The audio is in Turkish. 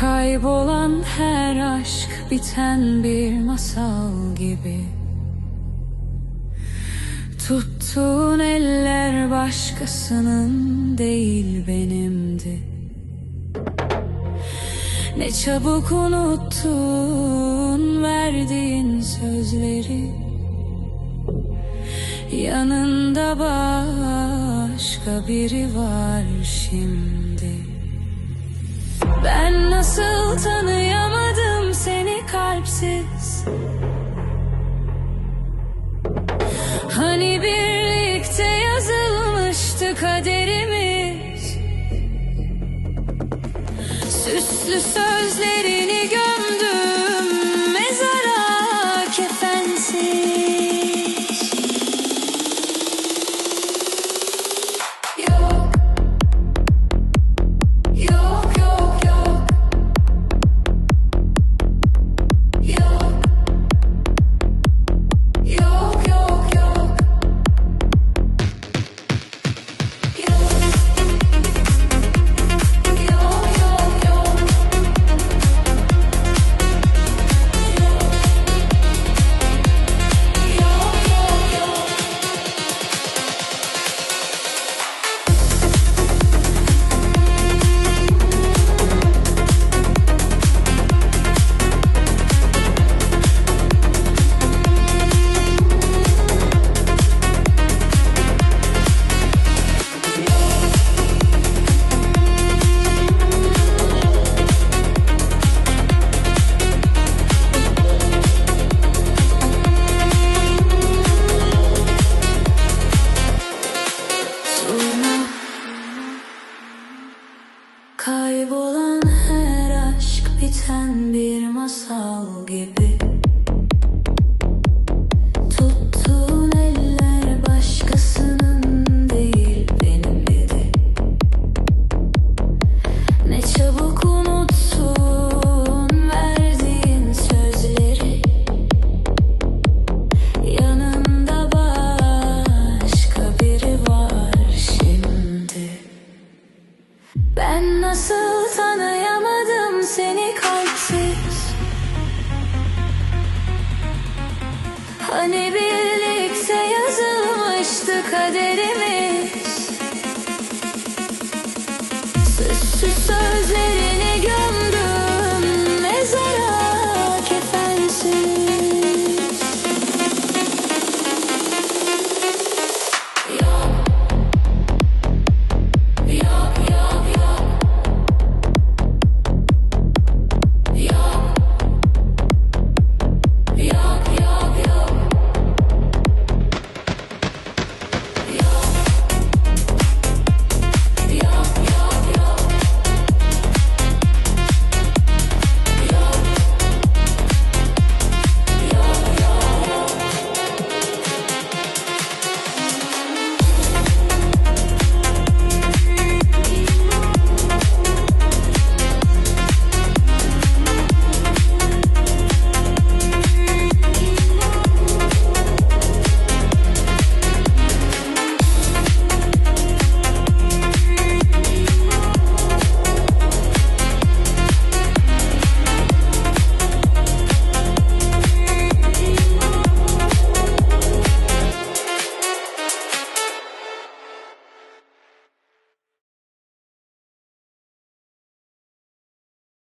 Kaybolan her aşk biten bir masal gibi. Tuttuğun eller başkasının değil benimdi. Ne çabuk unuttun verdiğin sözleri. Yanında başka biri var şimdi Ben nasıl tanıyamadım seni kalpsiz? Hani birlikte yazılmıştı kaderimiz? Süslü sözlerini nasıl tanıyamadım seni kalpsiz? Hani birlikte yazılmıştı kaderimiz?